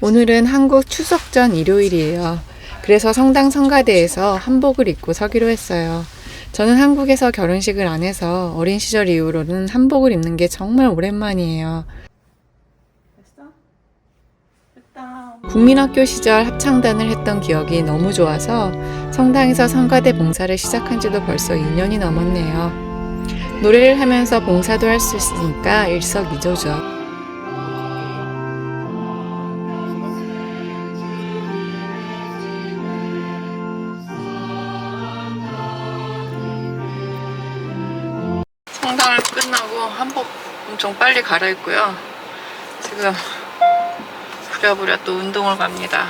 오늘은 한국 추석 전 일요일이에요. 그래서 성당 성가대에서 한복을 입고 서기로 했어요. 저는 한국에서 결혼식을 안 해서 어린 시절 이후로는 한복을 입는 게 정말 오랜만이에요. 국민학교 시절 합창단을 했던 기억이 너무 좋아서 성당에서 성가대 봉사를 시작한 지도 벌써 2년이 넘었네요. 노래를 하면서 봉사도 할 수 있으니까 일석이조죠. 끝나고 한복 엄청 빨리 갈아입고요. 지금 부랴부랴 또 운동을 갑니다.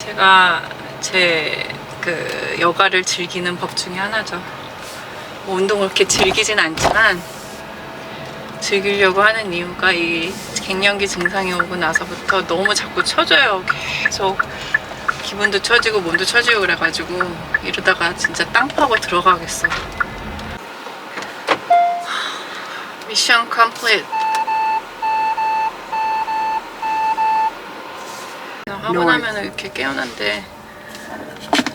제가 제 그 여가를 즐기는 법 중에 하나죠. 뭐 운동을 그렇게 즐기진 않지만 즐기려고 하는 이유가 이 갱년기 증상이 오고 나서부터 너무 자꾸 처져요. 계속 기분도 처지고 몸도 처지고 그래가지고 이러다가 진짜 땅 파고 들어가겠어. 미션 컴플릿. 하고 나면 이렇게 깨어난데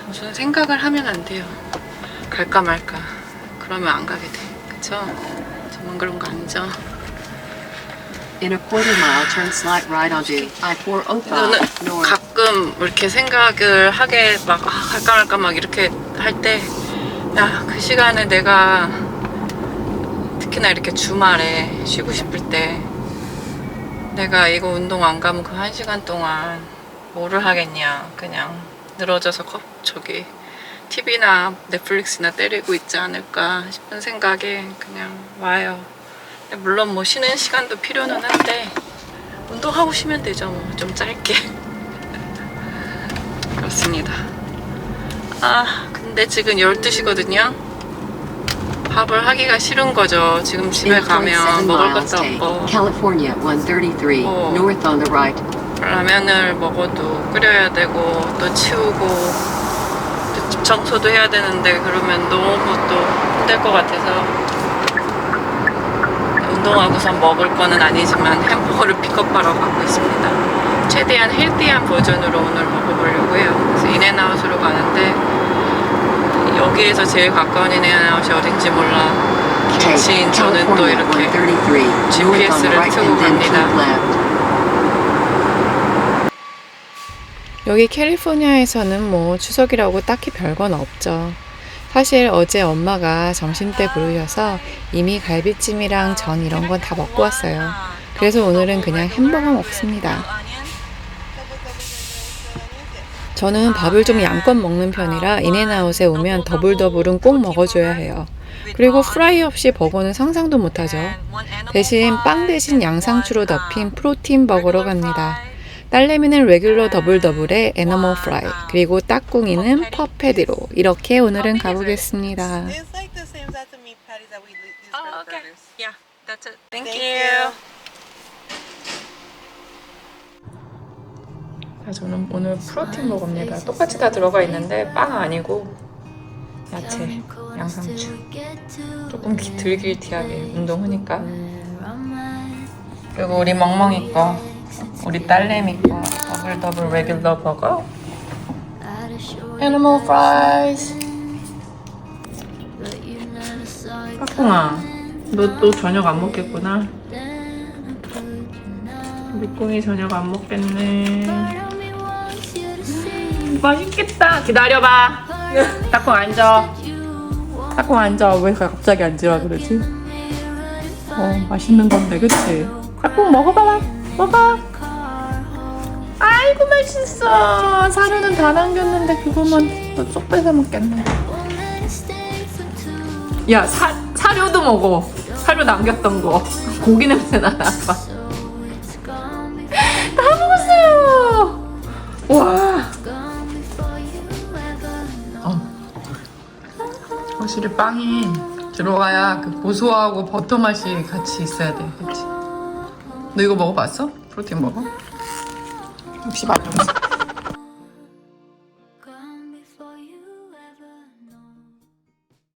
무슨 생각을 하면 안 돼요. 갈까 말까. 그러면 안 가게 돼. 그쵸? 저만 그런 거 아니죠? In a quarter mile, turn slight right onto I-405 저는 north. 가끔 이렇게 생각을 하게 막 아, 갈까 말까 막 이렇게 할 때 야 그 시간에 내가 특히나 이렇게 주말에 쉬고 싶을 때 내가 이거 운동 안 가면 그 한 시간 동안 뭐를 하겠냐 그냥 늘어져서 컵 저기 TV나 넷플릭스나 때리고 있지 않을까 싶은 생각에 그냥 와요. 물론 뭐 쉬는 시간도 필요는 한데 운동하고 쉬면 되죠 뭐. 좀 짧게. 그렇습니다. 아 근데 지금 12시거든요 밥을 하기가 싫은 거죠 지금 집에 In 27 가면 먹을 것도 없고 California 133 Oh. north on the right. 라면을 먹어도 끓여야 되고 또 치우고 또집 청소도 해야 되는데 그러면 너무 또 힘들 것 같아서 운동하고선 먹을 거는 아니지만 햄버거를 픽업하러 가고 있습니다. 최대한 헬디한 버전으로 오늘 먹어보려고 해요. 그래서 인앤아웃으로 가는데 여기에서 제일 가까운 인앤아웃이 어딘지 몰라. 길치인 저는 또 California 이렇게 133 north on the GPS를 then 갑니다. 여기 캘리포니아에서는 뭐 추석이라고 딱히 별건 없죠. 사실 어제 엄마가 점심때 부르셔서 이미 갈비찜이랑 전 이런 건 다 먹고 왔어요. 그래서 오늘은 그냥 햄버거 먹습니다. 저는 밥을 좀 양껏 먹는 편이라 인앤아웃에 오면 더블더블은 꼭 먹어줘야 해요. 그리고 프라이 없이 버거는 상상도 못하죠. 대신 빵 대신 양상추로 덮인 프로틴 버거로 갑니다. 딸내미는 레귤러 더블 더블에 애너멀 프라이 그리고 딱꿍이는 퍼페디로 이렇게 오늘은 가보겠습니다. Oh, okay. Yeah, that's it. Thank, Thank you. 자, 저는 오늘 프로틴 먹습니다. 똑같이 다 들어가 있는데 빵 아니고 야채, 양상추. 조금 기- 덜 길티하게 운동하니까. 그리고 우리 멍멍이 거, 우리 딸내미 거 더블 더블 레귤러 버거. 애니멀 프라이즈. 까꿍아, 너 또 저녁 안 먹겠구나. 미꿍이 저녁 안 먹겠네. 음, 맛있겠다. 기다려봐. 까꿍 앉아. 까꿍 앉아. 왜 갑자기 앉으라 그러지? 어, 맛있는 건데, 그치? 까꿍 먹어봐. 먹어. 아이고, 맛있어. 사료는 다 남겼는데, 그거만 또쏙 뺏어 먹겠네. 야, 사, 사료도 먹어. 사료 남겼던 거. 고기 냄새 나나 봐. 확실히 빵이 들어가야 그 고소하고 버터 맛이 같이 있어야 돼. 그렇지? 너 이거 먹어봤어? 프로틴 먹어? 역시 맛없어.